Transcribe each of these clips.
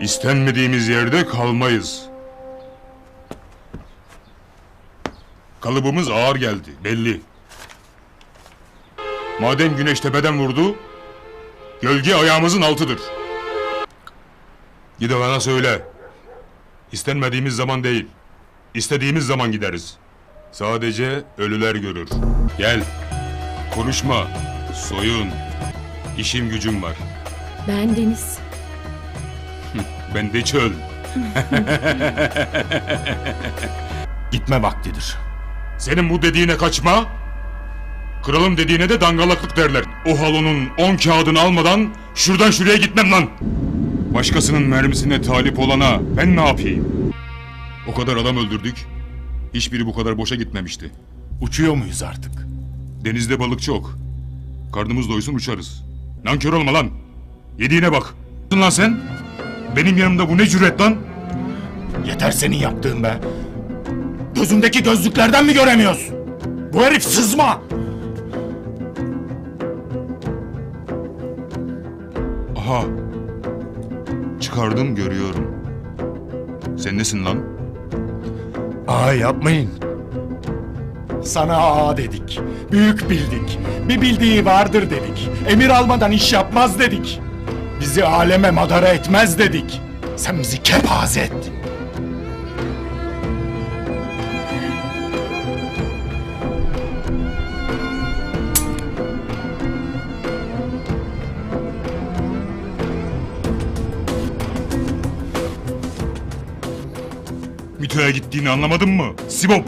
İstenmediğimiz yerde kalmayız. Kalıbımız ağır geldi, belli. Madem güneş tepeden vurdu, gölge ayağımızın altıdır. Gide bana söyle. İstenmediğimiz zaman değil, istediğimiz zaman gideriz. Sadece ölüler görür. Gel, konuşma, soyun. İşim gücüm var. Ben Deniz. Ben de çöl. Gitme vaktidir. Senin bu dediğine kaçma, kralım dediğine de dangalaklık derler. O halonun on kağıdını almadan şuradan şuraya gitmem lan. Başkasının mermisine talip olana ben ne yapayım? O kadar adam öldürdük, hiçbiri bu kadar boşa gitmemişti. Uçuyor muyuz artık? Denizde balık çok. Karnımız doysun uçarız. Nankör olma lan. Yediğine bak. Lan sen? Benim yanımda bu ne cüret lan? Yeter senin yaptığın be. Gözümdeki gözlüklerden mi göremiyorsun? Bu herif sızma. Aha. Çıkardım görüyorum. Sen nesin lan? Aa yapmayın. Sana ağa dedik. Büyük bildik. Bir bildiği vardır dedik. Emir almadan iş yapmaz dedik. Bizi aleme madara etmez dedik. Sen bizi kepaze ettin. Mito'ya gittiğini anlamadın mı? Sibop!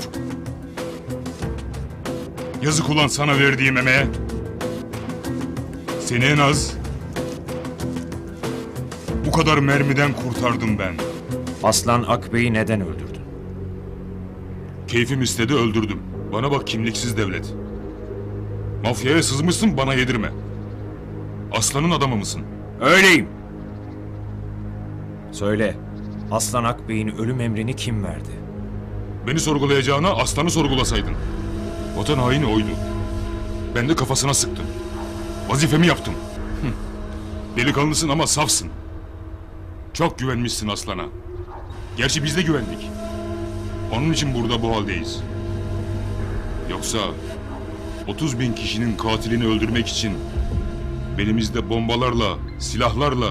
Yazık ulan sana verdiğim emeğe. Seni en az... Kadar mermiden kurtardım ben. Aslan Akbey'i neden öldürdün? Keyfim istedi öldürdüm. Bana bak kimliksiz devlet. Mafyaya sızmışsın bana yedirme. Aslanın adamı mısın? Öyleyim. Söyle, Aslan Akbey'in ölüm emrini kim verdi? Beni sorgulayacağına aslanı sorgulasaydın. Vatan haini oydu. Ben de kafasına sıktım. Vazifemi yaptım. Delikanlısın ama safsın. Çok güvenmişsin aslana. Gerçi biz de güvendik. Onun için burada bu haldeyiz. Yoksa 30 bin kişinin katilini öldürmek için belimizde bombalarla, silahlarla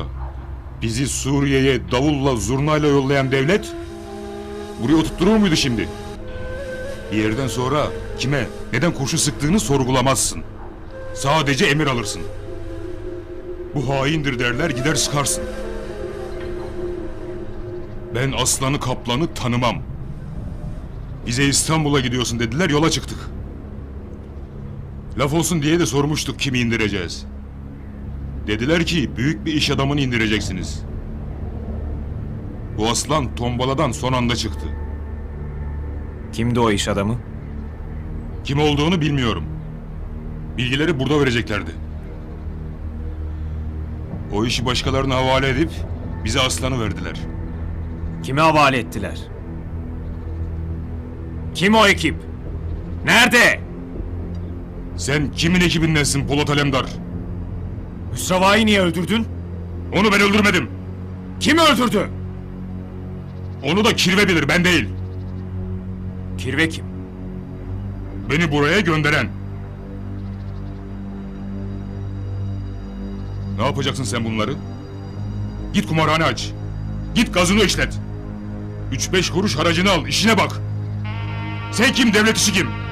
bizi Suriye'ye davulla, zurnayla yollayan devlet Buraya oturtturur muydu şimdi? Bir yerden sonra kime, neden kurşun sıktığını sorgulamazsın. Sadece emir alırsın. Bu haindir derler gider sıkarsın. Ben aslanı kaplanı tanımam. Bize İstanbul'a gidiyorsun dediler yola çıktık. Laf olsun diye de sormuştuk kimi indireceğiz. Dediler ki büyük bir iş adamını indireceksiniz. Bu aslan tombaladan son anda çıktı. Kimdi o iş adamı? Kim olduğunu bilmiyorum. Bilgileri burada vereceklerdi. O işi başkalarına havale edip bize aslanı verdiler. Kime havale ettiler? Kim o ekip? Nerede? Sen kimin ekibindensin Polat Alemdar? Hüsreva'yı niye öldürdün? Onu ben öldürmedim. Kim öldürdü? Onu da kirve bilir ben değil. Kirve kim? Beni buraya gönderen. Ne yapacaksın sen bunları? Git kumarhane aç. Git gazını işlet. Üç beş kuruş haracını al, işine bak. Sen kim, devlet işi kim?